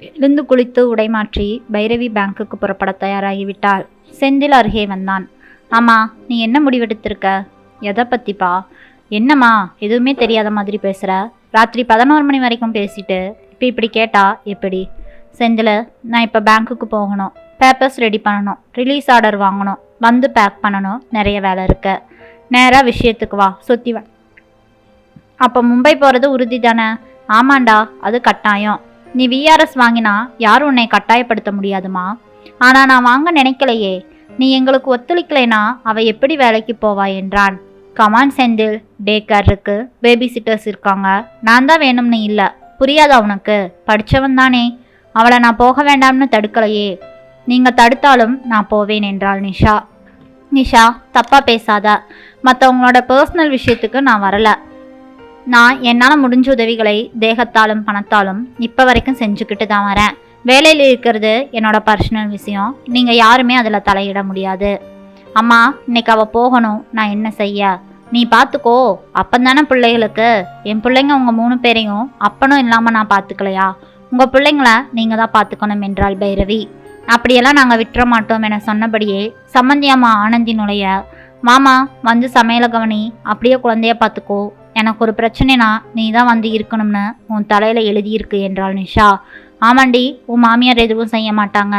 எழுந்து குளித்து உடைமாற்றி பைரவி பேங்க்குக்கு புறப்பட தயாராகிவிட்டாள். செந்தில் அருகே வந்தான். ஆமா நீ என்ன முடிவெடுத்திருக்க? எதை பத்திப்பா? என்னம்மா எதுவுமே தெரியாத மாதிரி பேசுகிற ராத்திரி பதினோரு மணி வரைக்கும் பேசிட்டு இப்போ இப்படி கேட்டா எப்படி? செந்தில் நான் இப்போ பேங்க்குக்கு போகணும். பேப்பர்ஸ் ரெடி பண்ணணும். ரிலீஸ் ஆர்டர் வாங்கணும். வந்து பேக் பண்ணணும். நிறைய வேலை இருக்கு. நேராக விஷயத்துக்கு வா. சுற்றி வா. அப்போ மும்பை போகிறது உறுதி தானே? ஆமாண்டா அது கட்டாயம். நீ விஆர்எஸ் வாங்கினா யாரும் உன்னை கட்டாயப்படுத்த முடியாதுமா? ஆனால் நான் வாங்க நினைக்கலையே. நீ எங்களுக்கு ஒத்துழைக்கலைனா அவ எப்படி வேலைக்கு போவா என்றான். Come on Senthil. Day care இருக்கு. பேபி சிட்டர்ஸ் இருக்காங்க. நான் தான் வேணும்னு இல்லை. புரியாதா உனக்கு? படித்தவன் தானே. அவளை நான் போக வேண்டாம்னு தடுக்கலையே. நீங்கள் தடுத்தாலும் நான் போவேன் என்றாள் நிஷா. நிஷா தப்பாக பேசாத. மற்றவங்களோட பர்சனல் விஷயத்துக்கு நான் வரலை. நான் என்னால் முடிஞ்ச உதவிகளை தேகத்தாலும் பணத்தாலும் இப்போ வரைக்கும் செஞ்சுக்கிட்டு தான் வரேன். வேலையில் இருக்கிறது என்னோட பர்சனல் விஷயம். நீங்கள் யாருமே அதில் தலையிட முடியாது. அம்மா இன்னைக்கு அவள் போகணும். நான் என்ன செய்ய? நீ பார்த்துக்கோ அப்பந்தானே பிள்ளைகளுக்கு. என் பிள்ளைங்க உங்கள் மூணு பேரையும் அப்பனும் இல்லாமல் நான் பார்த்துக்கலையா உங்கள் பிள்ளைங்கள நீங்கள் தான் பார்த்துக்கணும் என்றாள் பைரவி. அப்படியெல்லாம் நாங்கள் விட்டுற மாட்டோம் என சொன்னபடியே சம்மந்தி அம்மா ஆனந்தி நுழைய மாமா வந்து சமையல கவனி. அப்படியே குழந்தைய பார்த்துக்கோ எனக்கு ஒரு பிரச்சனைனா நீ தான் வந்து இருக்கணும்னு உன் தலையில் எழுதியிருக்கு என்றாள் நிஷா. ஆமாண்டி உன் மாமியார் எதுவும் செய்ய மாட்டாங்க.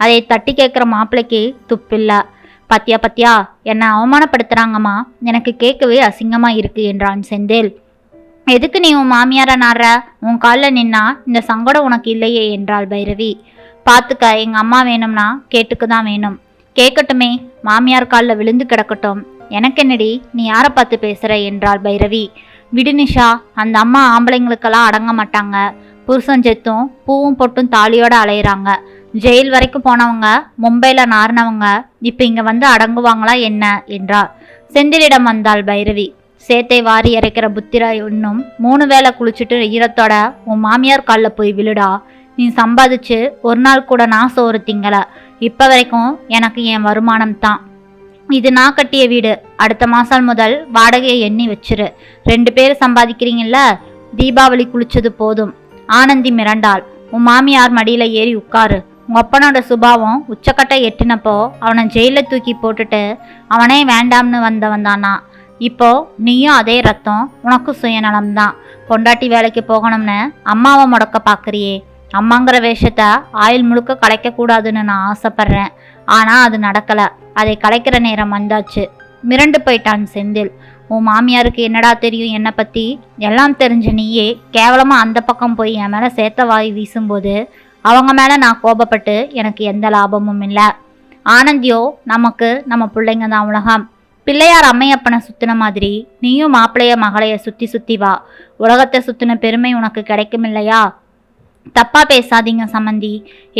அதை தட்டி கேட்குற மாப்பிள்ளைக்கு துப்பில்லை. பத்தியா பத்தியா என்னை அவமானப்படுத்துகிறாங்கம்மா எனக்கு கேட்கவே அசிங்கமாக இருக்குது என்றான் செந்தில். எதுக்கு நீ உன் மாமியாரை நாடுற? உன் காலில் நின்னா இந்த சங்கடம் உனக்கு இல்லையே என்றாள் பைரவி. பார்த்துக்க எங்கள் அம்மா வேணும்னா கேட்டுக்கு தான் வேணும். கேட்கட்டுமே மாமியார் காலில் விழுந்து கிடக்கட்டும். எனக்கு என்னடி நீ யாரை பார்த்து பேசுற என்றாள் பைரவி. விடு நிஷா அந்த அம்மா ஆம்பளைங்களுக்கெல்லாம் அடங்க மாட்டாங்க. புருஷன் செத்தும் பூவும் பொட்டும் தாலியோட அலையிறாங்க. ஜெயில் வரைக்கும் போனவங்க மும்பையில் நார்னவங்க இப்போ இங்கே வந்து அடங்குவாங்களா என்ன? என்றார் செந்திலிடம் வந்தாள் பைரவி. சேத்தை வாரி இறைக்கிற புத்திரா இன்னும் மூணு வேளை குளிச்சுட்டு ஈரத்தோட உன் மாமியார் காலில் போய் விழுடா. நீ சம்பாதிச்சு ஒரு நாள் கூட நான் சோறு திங்கல. இப்போ வரைக்கும் எனக்கு என் வருமானம் தான் இது நான் கட்டிய வீடு. அடுத்த மாசம் முதல் வாடகையை எண்ணி வச்சிரு. ரெண்டு பேர் சம்பாதிக்கிறீங்கல்ல? தீபாவளி குளிச்சது போதும். ஆனந்தி மிரண்டாள். உன் மாமியார் மடியில ஏறி உட்காரு. உங்க அப்பனோட சுபாவம் உச்சக்கட்டை எட்டினப்போ அவனை ஜெயில தூக்கி போட்டுட்டு அவனே வேண்டாம்னு வந்தவன் தானா? இப்போ நீயும் அதே ரத்தம் உனக்கு சுயநலம்தான். பொண்டாட்டி வேலைக்கு போகணும்னு அம்மாவை முடக்க பார்க்குறியே அம்மாங்கிற வேஷத்தை ஆயில் முழுக்க கலைக்க கூடாதுன்னு நான் ஆசைப்படுறேன். ஆனா அது நடக்கல. அதை கலைக்கிற நேரம் வந்தாச்சு. மிரண்டு போயிட்டான் செந்தில். உன் மாமியாருக்கு என்னடா தெரியும் என்னை பற்றி எல்லாம் தெரிஞ்ச நீயே கேவலமாக அந்த பக்கம் போய் என் மேலே சேத்த வாய் வீசும்போது அவங்க மேலே நான் கோபப்பட்டு எனக்கு எந்த லாபமும் இல்லை. ஆனந்தியோ நமக்கு நம்ம பிள்ளைங்க தான் உலகம். பிள்ளையார் அம்மையப்பனை சுற்றின மாதிரி நீயும் மாப்பிளைய மகளைய சுற்றி சுற்றி வா. உலகத்தை சுற்றின பெருமை உனக்கு கிடைக்கும் இல்லையா? தப்பாக பேசாதீங்க சம்மந்தி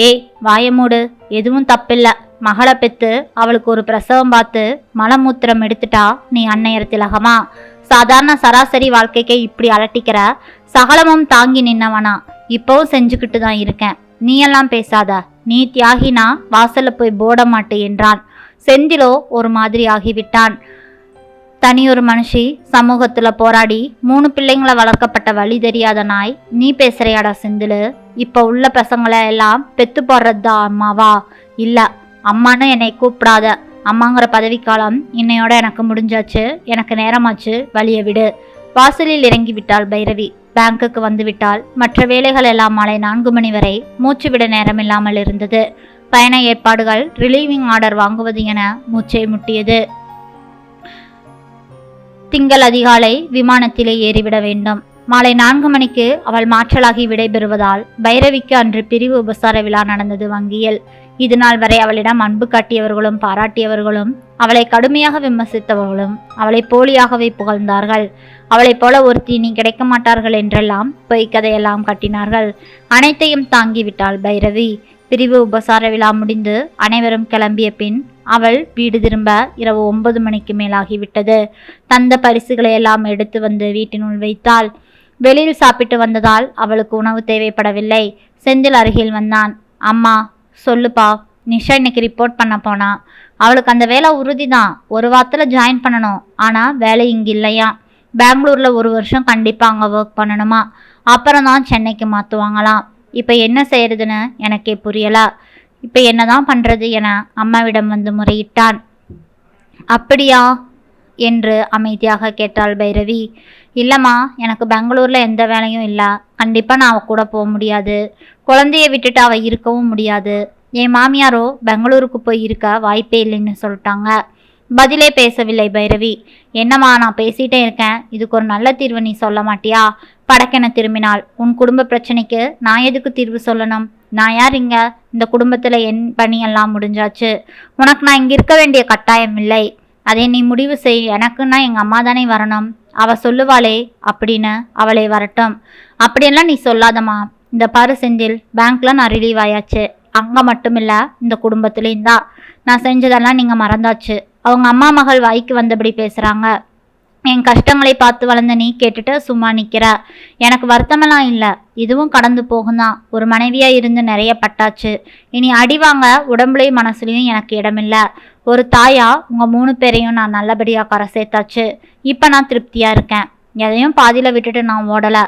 ஏய் வாயமூடு எதுவும் தப்பில்லை. மகளை பெத்து அவளுக்கு ஒரு பிரசவம் பார்த்து மலமூத்திரம் எடுத்துட்டா நீ அன்னையர் திலகமா? சாதாரண சராசரி வாழ்க்கைக்கே இப்படி அலட்டிக்கிற சகலமும் தாங்கி நின்னவனா? இப்போவும் செஞ்சுக்கிட்டு தான் இருக்கேன். நீ எல்லாம் பேசாத. நீ தியாகினா வாசல்ல போய் போட மாட்டே என்றான். செந்திலோ ஒரு மாதிரி ஆகிவிட்டான். தனியொரு மனுஷி சமூகத்துல போராடி மூணு பிள்ளைங்களை வளர்க்கப்பட்ட வழி தெரியாத நாய் நீ பேசுறியாடா செந்திலு? இப்ப உள்ள பசங்களை எல்லாம் பெத்து போடுறதா அம்மாவா? இல்லை அம்மான்னு என்னை கூப்பிடாத. அம்மாங்கிற பதவிக்காலம் இன்னையோட எனக்கு முடிஞ்சாச்சு. எனக்கு நேரமாச்சு. வழிய விடு. வாசலில் இறங்கிவிட்டாள் பைரவி. பேங்குக்கு வந்துவிட்டால் மற்ற வேலைகள் எல்லாம் மாலை நான்கு மணி வரை மூச்சு விட நேரமில்லாமல் இருந்தது. பயண ஏற்பாடுகள் ரிலீவிங் ஆர்டர் வாங்குவது என மூச்சை முட்டியது. திங்கள் அதிகாலை விமானத்திலே ஏறிவிட வேண்டும். மாலை நான்கு மணிக்கு அவள் மாற்றலாகி விடைபெறுவதால் பைரவிக்கு அன்று பிரிவு உபசார விழா நடந்தது வங்கியில். இது நாள் வரை அவளிடம் அன்பு காட்டியவர்களும் பாராட்டியவர்களும் அவளை கடுமையாக விமர்சித்தவர்களும் அவளை போலியாகவே புகழ்ந்தார்கள். அவளைப் போல ஒருத்தி நீ கிடைக்க மாட்டார்கள் என்றெல்லாம் பொய் கதையெல்லாம் கட்டினார்கள். அனைத்தையும் தாங்கிவிட்டாள் பைரவி. பிரிவு உபசார விழா முடிந்து அனைவரும் கிளம்பிய பின் அவள் வீடு திரும்ப இரவு ஒன்பது மணிக்கு மேலாகிவிட்டது. தந்த பரிசுகளை எல்லாம் எடுத்து வந்து வீட்டினுள் வைத்தாள். வெளியில் சாப்பிட்டு வந்ததால் அவளுக்கு உணவு தேவைப்படவில்லை. செந்தில் அருகில் வந்தான். அம்மா சொல்லுப்பா. நிஷா இன்னைக்கு ரிப்போர்ட் பண்ண போனா. அவளுக்கு அந்த வேலை உறுதி தான் ஒரு வாரத்தில் ஜாயின் பண்ணணும். ஆனால் வேலை இங்கே இல்லையா? பெங்களூரில் ஒரு வருஷம் கண்டிப்பாக அங்கே ஒர்க் பண்ணணுமா? அப்புறம் தான் சென்னைக்கு மாற்றுவாங்களாம் இப்போ என்ன செய்கிறதுன்னு எனக்கே புரியலா. இப்போ என்ன தான் பண்ணுறது என அம்மாவிடம் வந்து முறையிட்டான். அப்படியா? என்று அமைதியாக கேட்டாள் பைரவி. இல்லைம்மா எனக்கு பெங்களூரில் எந்த வேலையும் இல்லை. கண்டிப்பாக நான் அவள் கூட போக முடியாது. குழந்தைய விட்டுட்டு அவள் இருக்கவும் முடியாது. என் மாமியாரோ பெங்களூருக்கு போய் இருக்க வாய்ப்பே இல்லைன்னு சொல்லிட்டாங்க. பதிலே பேசவில்லை பைரவி. என்னம்மா நான் பேசிட்டே இருக்கேன். இதுக்கு ஒரு நல்ல தீர்வு நீ சொல்ல மாட்டியா படக்கென திரும்பினாள். உன் குடும்ப பிரச்சனைக்கு நான் எதுக்கு தீர்வு சொல்லணும்? நான் யார் இங்க? இந்த குடும்பத்தில் என் பணியெல்லாம் முடிஞ்சாச்சு. உனக்கு நான் இங்கே இருக்க வேண்டிய கட்டாயம் இல்லை. அதை நீ முடிவு செய். எனக்குன்னா எங்கள் அம்மா தானே வரணும். அவள் சொல்லுவாளே அப்படின்னு அவளை வரட்டும். அப்படியெல்லாம் நீ சொல்லாதம்மா. இந்த பாரு செந்தில் பேங்க்கில் நான் ரிலீவ் ஆயாச்சு. அங்கே மட்டும் இல்லை இந்த குடும்பத்துலேயும் தான் நான் செஞ்சதெல்லாம் நீங்கள் மறந்தாச்சு. அவங்க அம்மா மகள் வாய்க்கு வந்தபடி பேசுகிறாங்க என் கஷ்டங்களை பார்த்து வளர்ந்த நீ கேட்டுட்டு சும்மா நிற்கிற எனக்கு வருத்தமெல்லாம் இல்லை. இதுவும் கடந்து போகும் தான் ஒரு மனைவியாக இருந்து நிறைய பட்டாச்சு. இனி அடி வாங்க உடம்புலையும் மனசுலையும் எனக்கு இடமில்லை. ஒரு தாயா உங்கள் மூணு பேரையும் நான் நல்லபடியாக கரை சேர்த்தாச்சு. இப்போ நான் திருப்தியாக இருக்கேன். எதையும் பாதியில் விட்டுட்டு நான் ஓடலை.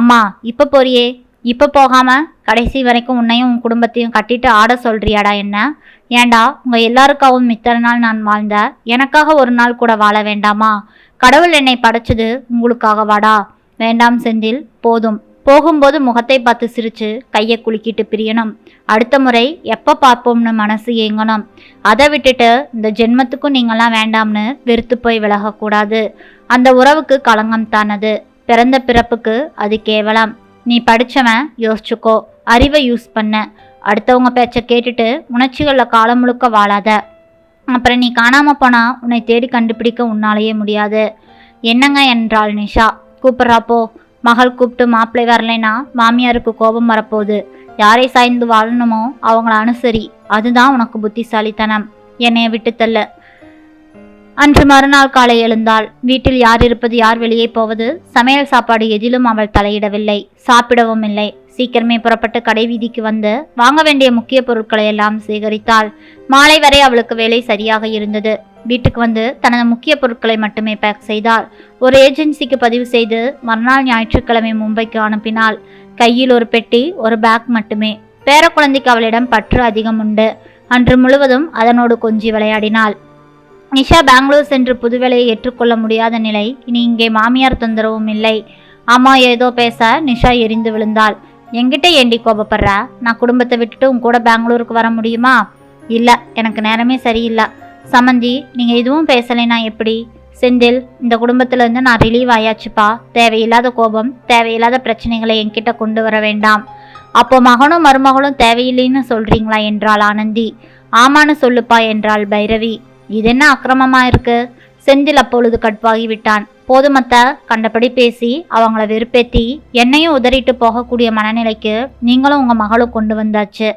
அம்மா இப்போ போறியே? இப்போ போகாமல் கடைசி வரைக்கும் உன்னையும் உன் குடும்பத்தையும் கட்டிட்டு ஆட சொல்றியாடா என்ன? ஏண்டா உங்கள் எல்லாருக்காகவும் இத்தனை நாள் நான் வாழ்ந்த எனக்காக ஒரு நாள் கூட வாழ வேண்டாமா? கடவுள் என்னை படைச்சது உங்களுக்காக வாடா. வேண்டாம் செந்தில் போதும். போகும்போது முகத்தை பார்த்து சிரிச்சு கையை குலுக்கிட்டு பிரியணும். அடுத்த முறை எப்போ பார்ப்போம்னு மனசு ஏங்கணும். அதை விட்டுட்டு இந்த ஜென்மத்துக்கும் நீங்களாம் வேண்டாம்னு வெறுத்து போய் விலகக்கூடாது. அந்த உறவுக்கு களங்கம் தானது. பிறந்த பிறப்புக்கு அது கேவலம். நீ படிச்சவன் யோசிச்சுக்கோ. அறிவை யூஸ் பண்ண. அடுத்தவங்க பேச்சை கேட்டுட்டு உணர்ச்சிகளில் காலம் முழுக்க வாழாத. அப்புறம் நீ காணாமல் போனால் உன்னை தேடி கண்டுபிடிக்க உன்னாலேயே முடியாது. என்னங்க என்றாள் நிஷா. கூப்பிட்றாப்போ மகள் கூப்பிட்டு மாப்பிள்ளை வரலைன்னா மாமியாருக்கு கோபம் வரப்போகுது. யாரை சாய்ந்து வாழணுமோ அவங்கள அனுசரி. அதுதான் உனக்கு புத்திசாலித்தனம். என்னைய விட்டு தள்ளு. அன்று மறுநாள் காலை எழுந்தாள். வீட்டில் யார் இருப்பது யார் வெளியே போவது சமையல் சாப்பாடு எதிலும் அவள் தலையிடவில்லை. சாப்பிடவும் இல்லை. சீக்கிரமே புறப்பட்டு கடை வீதிக்கு வந்து வாங்க வேண்டிய முக்கிய பொருட்களை எல்லாம் சேகரித்தாள். மாலை வரை அவளுக்கு வேலை சரியாக இருந்தது. வீட்டுக்கு வந்து தனது முக்கிய பொருட்களை மட்டுமே பேக் செய்தாள். ஒரு ஏஜென்சிக்கு பதிவு செய்து மறுநாள் ஞாயிற்றுக்கிழமை மும்பைக்கு அனுப்பினாள். கையில் ஒரு பெட்டி ஒரு பேக் மட்டுமே. பேர குழந்தைக்கு அவளிடம் பற்று அதிகம் உண்டு. அன்று முழுவதும் அதனோடு கொஞ்சி விளையாடினாள். நிஷா பெங்களூர் சென்று புதுவேலையை ஏற்றுக்கொள்ள முடியாத நிலை. இனி இங்கே மாமியார் தொந்தரவும் இல்லை. அம்மா ஏதோ பேச நிஷா எரிந்து விழுந்தாள். என்கிட்ட ஏண்டி கோபப்படுற? நான் குடும்பத்தை விட்டுட்டு உன் கூட பெங்களூருக்கு வர முடியுமா? இல்லை எனக்கு நேரமே சரியில்லை. சமந்தி நீங்கள் எதுவும் பேசலைனா எப்படி? செந்தில் இந்த குடும்பத்திலேருந்து நான் ரிலீவ் ஆயாச்சுப்பா. தேவையில்லாத கோபம் தேவையில்லாத பிரச்சனைகளை என்கிட்ட கொண்டு வர வேண்டாம். அப்போ மகனும் மருமகளும் தேவையில்லைன்னு சொல்கிறீங்களா என்றாள் ஆனந்தி. ஆமான்னு சொல்லுப்பா என்றாள் பைரவி. இது என்ன அக்கிரமமா இருக்கு? செந்தில் அப்பொழுது கட்பாகி விட்டான். போதுமத்த கண்டபடி பேசி அவங்கள வெறுப்பேத்தி என்னையும் உதறிட்டு போகக்கூடிய மனநிலைக்கு நீங்களும் உங்க மகளும் கொண்டு வந்தாச்சு.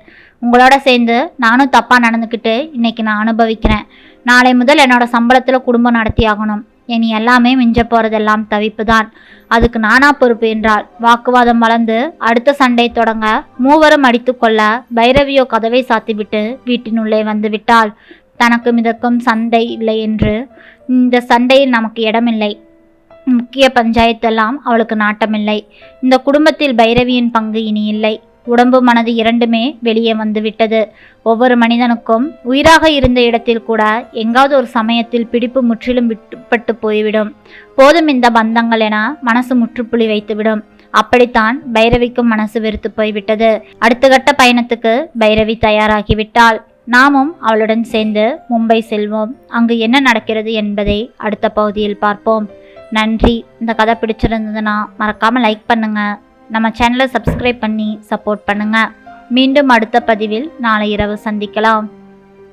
உங்களோட சேர்ந்து நானும் தப்பா நடந்துக்கிட்டு இன்னைக்கு நான் அனுபவிக்கிறேன். நாளை முதல் என்னோட சம்பளத்துல குடும்பம் நடத்தி ஆகணும். இனி எல்லாமே மிஞ்ச போறதெல்லாம் தவிப்பு தான் அதுக்கு நானா பொறுப்பு என்றால் வாக்குவாதம் வளர்ந்து அடுத்த சண்டை தொடங்க மூவரும் அடித்துக்கொள்ள பைரவியோ கதவை சாத்திவிட்டு வீட்டினுள்ளே வந்து விட்டாள். தனக்கு மிதக்கும் சண்டை இல்லை என்று. இந்த சண்டையில் நமக்கு இடமில்லை. முக்கிய பஞ்சாயத்தெல்லாம் அவளுக்கு நாட்டமில்லை. இந்த குடும்பத்தில் பைரவியின் பங்கு இனி இல்லை. உடம்பு மனது இரண்டுமே வெளியே வந்துவிட்டது. ஒவ்வொரு மனிதனுக்கும் உயிராக இருந்த இடத்தில் கூட எங்காவது ஒரு சமயத்தில் பிடிப்பு முற்றிலும் விட்டுப்பட்டு போய்விடும். போதும் இந்த பந்தங்கள் என மனசு முற்றுப்புள்ளி வைத்துவிடும். அப்படித்தான் பைரவிக்கும் மனசு வெறுத்து போய்விட்டது. அடுத்த கட்ட பயணத்துக்கு பைரவி தயாராகிவிட்டாள். நாமும் அவளுடன் சேர்ந்து மும்பை செல்வோம். அங்கு என்ன நடக்கிறது என்பதை அடுத்த பகுதியில் பார்ப்போம். நன்றி. இந்த கதை பிடிச்சிருந்ததுன்னா மறக்காமல் லைக் பண்ணுங்கள் நம்ம சேனலை சப்ஸ்கிரைப் பண்ணி சப்போர்ட் பண்ணுங்கள் மீண்டும் அடுத்த பதிவில் நாளை இரவு சந்திக்கலாம்.